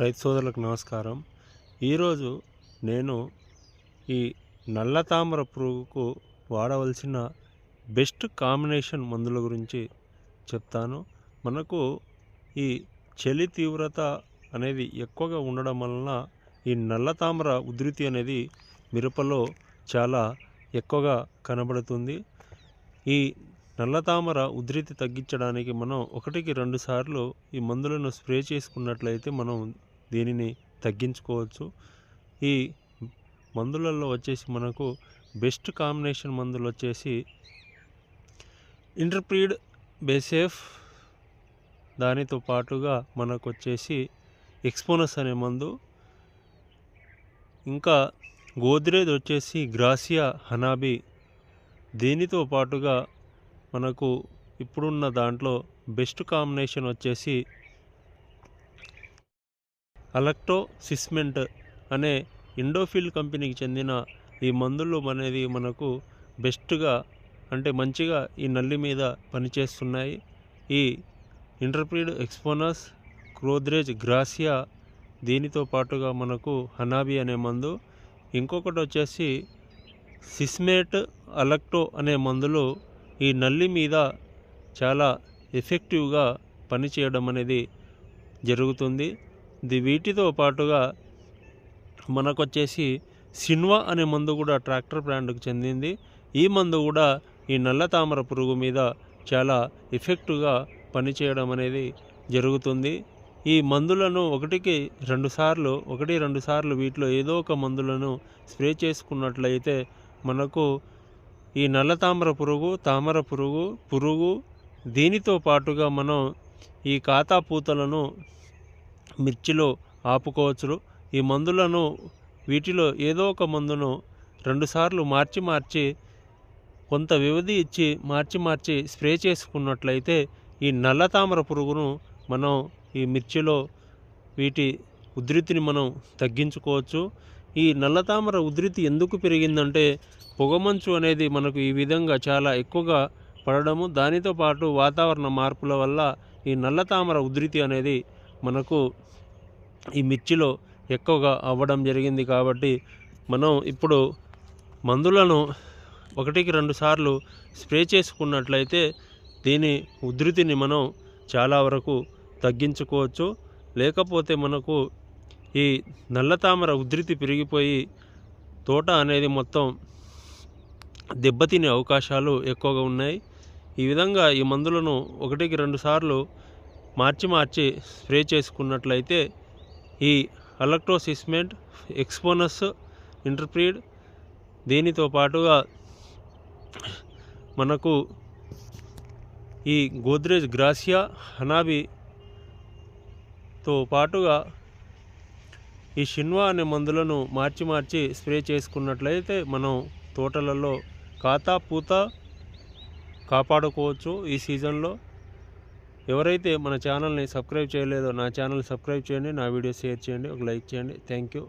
రైతు సోదరులకు నమస్కారం. ఈరోజు నేను ఈ నల్ల తామర పురుగుకు వాడవలసిన బెస్ట్ కాంబినేషన్ మందుల గురించి చెప్తాను. మనకు ఈ చలి తీవ్రత అనేది ఎక్కువగా ఉండడం వలన ఈ నల్ల తామర ఉధృతి అనేది మిరపలో చాలా ఎక్కువగా కనబడుతుంది. ఈ నల్ల తామర ఉధృతి తగ్గించడానికి మనం ఒకటికి రెండు సార్లు ఈ మందులను స్ప్రే చేసుకున్నట్లయితే మనం దీనిని తగ్గించుకోవచ్చు. ఈ మందులలో వచ్చేసి మనకు బెస్ట్ కాంబినేషన్ మందులు వచ్చేసి ఇంటర్ప్రీడ్ బేసేఫ్ దానితో పాటుగా మనకు వచ్చేసి ఎక్స్పోనస్ అనే మందు ఇంకా గోద్రేజ్ వచ్చేసి గ్రాసియా హనాబీ దీనితో పాటుగా మనకు ఇప్పుడున్న దాంట్లో బెస్ట్ కాంబినేషన్ వచ్చేసి అలక్టో సిస్మెంట్ అనే ఇండోఫిల్ కంపెనీకి చెందిన ఈ మందులు అనేది మనకు బెస్ట్గా అంటే మంచిగా ఈ నల్లి మీద పనిచేస్తున్నాయి. ఈ ఇంటర్ప్రీడ్ ఎక్స్పోనస్ క్రోద్రేజ్ గ్రాసియా దీనితో పాటుగా మనకు హనాబి అనే మందు. ఇంకొకటి వచ్చేసి సిస్మేట్ అలక్టో అనే మందులు ఈ నల్లి మీద చాలా ఎఫెక్టివ్గా పనిచేయడం అనేది జరుగుతుంది. ది వీటితో పాటుగా మనకొచ్చేసి సిన్వా అనే మందు కూడా ట్రాక్టర్ బ్రాండ్కు చెందింది. ఈ మందు కూడా ఈ నల్ల తామర పురుగు మీద చాలా ఎఫెక్టివ్గా పనిచేయడం అనేది జరుగుతుంది. ఈ మందులను ఒకటికి రెండు సార్లు ఒకటి రెండు సార్లు వీటిలో ఏదో ఒక మందులను స్ప్రే చేసుకున్నట్లయితే మనకు ఈ నల్ల తామర పురుగు తామర పురుగు పురుగు దీనితో పాటుగా మనం ఈ కాతా పూతలను మిర్చిలో ఆపుకోవచ్చు ఈ మందులను వీటిలో ఏదో ఒక మందును రెండుసార్లు మార్చి మార్చి కొంత వ్యవధి ఇచ్చి మార్చి మార్చి స్ప్రే చేసుకున్నట్లయితే ఈ నల్ల తామర పురుగును మనం ఈ మిర్చిలో వీటి ఉధృతిని మనం తగ్గించుకోవచ్చు. ఈ నల్ల తామర ఉధృతి ఎందుకు పెరిగిందంటే పొగమంచు అనేది మనకు ఈ విధంగా చాలా ఎక్కువగా పడడము. దానితో పాటు వాతావరణ మార్పుల వల్ల ఈ నల్ల తామర ఉధృతి అనేది మనకు ఈ మిర్చిలో ఎక్కువగా అవ్వడం జరిగింది కాబట్టి మనం ఇప్పుడు మందులను ఒకటికి రెండు సార్లు స్ప్రే చేసుకున్నట్లయితే దీని ఉధృతిని మనం చాలా వరకు తగ్గించుకోవచ్చు. లేకపోతే మనకు ఈ నల్ల తామర ఉధృతి పెరిగిపోయి తోట అనేది మొత్తం దెబ్బతినే అవకాశాలు ఎక్కువగా ఉన్నాయి. ఈ విధంగా ఈ మందులను ఒకటికి రెండు సార్లు మార్చి మార్చి స్ప్రే చేసుకున్నట్లయితే ఈ అలక్ట్రోసిస్మెంట్ ఎక్స్పోనస్ ఇంటర్ప్రీడ్ దీనితో పాటుగా మనకు ఈ గోద్రేజ్ గ్రాసియా హనాబితో పాటుగా ఈ షిన్వా అనే మందులను మార్చి మార్చి స్ప్రే చేసుకున్నట్లయితే మనం తోటలలో కాతా పూత కాపాడుకోవచ్చు ఈ సీజన్లో. ఎవరైతే మన ఛానల్ని సబ్స్క్రైబ్ చేయలేదో నా ఛానల్ సబ్స్క్రైబ్ చేయండి నా వీడియో షేర్ చేయండి ఒక లైక్ చేయండి. Thank you.